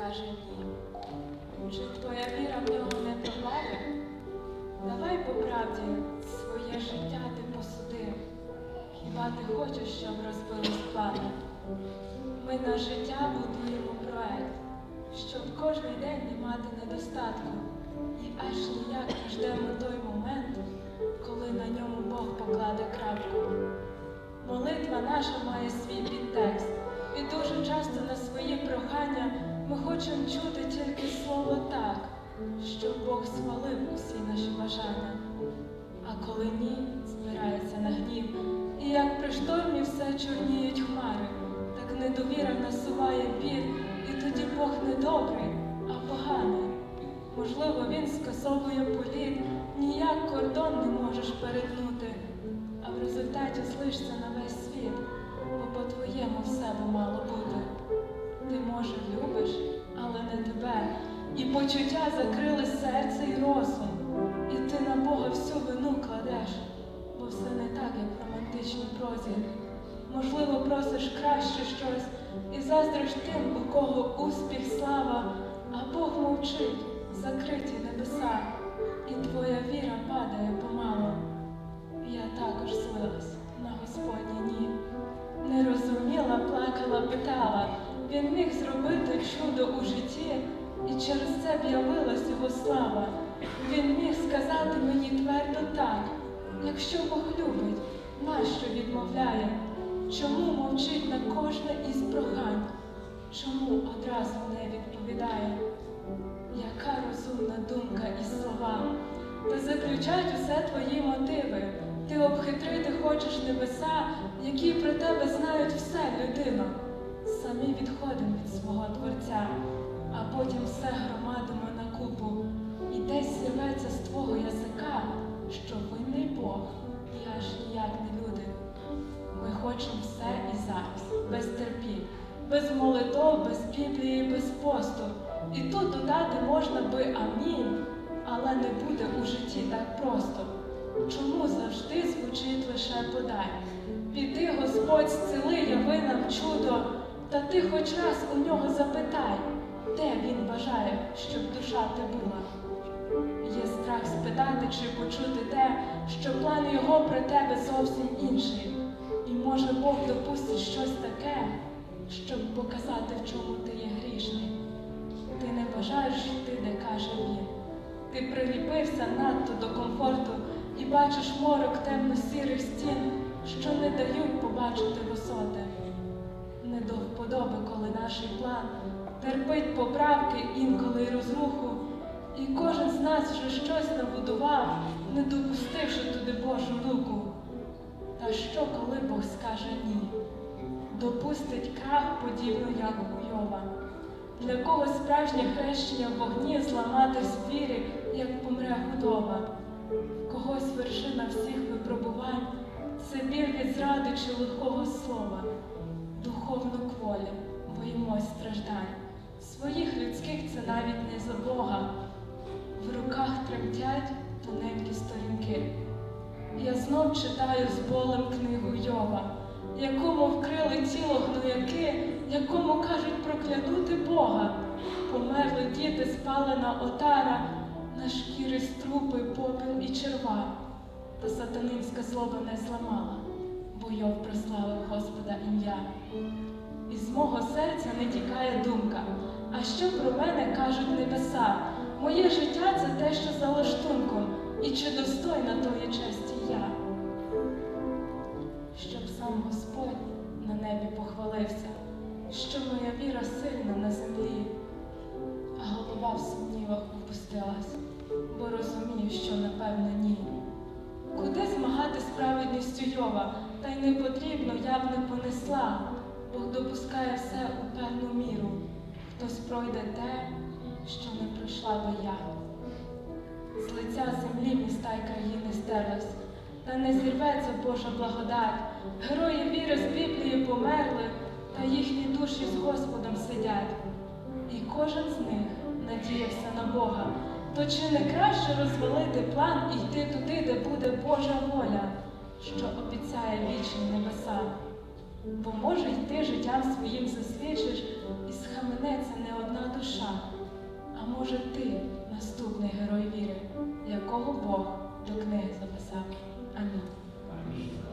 скаже ні? Чи твоя віра в нього не пропаде? Давай по правді своє життя ти посуди. Хіба ти хочеш, щоб розбились плани? Ми на життя будуємо проект, щоб кожний день не мати недостатку. І аж ніяк не ждемо той момент, коли на ньому Бог покладе крапку. Молитва наша має свій підтекст, і дуже часто на свої прохання ми хочемо чути тільки слово так, щоб Бог схвалив усі наші бажання. А коли ні, збирається на гнів, і як при штормі все чорніють хмари, так недовіра насуває біль, і тоді Бог не добрий, а поганий. Можливо, він скасовує політ, ніяк кордон не можеш перетнути, а в результаті злишся на весь світ, бо по-твоєму все би мало бути. Почуття закрили серце і розум, і ти на Бога всю вину кладеш, бо все не так, як в романтичній прозі. Можливо, просиш краще щось і заздриш тим, у кого успіх, слава, а Бог мовчить, закриті небеса, і твоя віра падає помалу. Я також злилась на Господнє ні. Не розуміла, плакала, питала. Він міг зробити чудо у житті, і через це б його слава. Він міг сказати мені твердо так, якщо Бог любить, нащо відмовляє? Чому мовчить на кожне із прохань? Чому одразу не відповідає? Яка розумна думка і слова, та заключать усе твої мотиви. Ти обхитрити хочеш небеса, які про тебе знають все, людино. Самі відходимо від свого Творця, твого язика, що винний Бог, і аж ніяк не люди. Ми хочемо все і зараз, без терпів, без молитов, без Біблії, без посту. І тут додати можна би амінь, але не буде у житті так просто. Чому завжди звучить лише подай? Піди, Господь, зціли, яви нам чудо, та ти хоч раз у нього запитай, де він бажає, щоб душа ти була. Є страх спитати чи почути те, що план його про тебе зовсім інший. І може Бог допустить щось таке, щоб показати, в чому ти є грішний. Ти не бажаєш йти, де каже він. Ти приліпився надто до комфорту і бачиш морок темно-сірих стін, що не дають побачити висоти. Не до вподоби, коли наш план терпить поправки інколи й розруху, і кожен з нас вже щось набудував, не допустивши туди Божу руку. Та що, коли Бог скаже ні? Допустить крах, подібно як у Йова. Для кого справжнє хрещення в вогні зламати в вірі, як помре худоба. Когось вершина всіх випробувань це біль від зради чи лихого слова, духовну кволі, боїмось страждань. Своїх людських це навіть не за Бога. Читаю з болем книгу Йова, якому вкрили тіло гнояки, якому кажуть проклянути Бога. Померли діти, спалена отара, на шкіри струпи, попіл і черва. Та сатанинська злоба не зламала, бо Йов прославив Господа ім'я. Із мого серця не тікає думка, а що про мене кажуть небеса? Моє життя це те, що за лаштунком, і чи достойна тої честі я? Сам Господь на небі похвалився, що моя віра сильна на землі, а голова в сумнівах опустилась, бо розумію, що напевно ні. Куди змагати з Йова, та й не потрібно, я б не понесла. Бог допускає все у певну міру. Хтось пройде те, що не пройшла би я. З лиця землі міста й країни стерлись, та не зірветься Божа благодать. Герої віри з Біблії померли, та їхні душі з Господом сидять. І кожен з них надіявся на Бога. То чи не краще розвалити план і йти туди, де буде Божа воля, що обіцяє вічні небеса? Бо може й ти життям своїм засвідчиш, і схаменеться не одна душа. А може ти наступний герой віри, якого Бог до книги записав? Amén. Amém.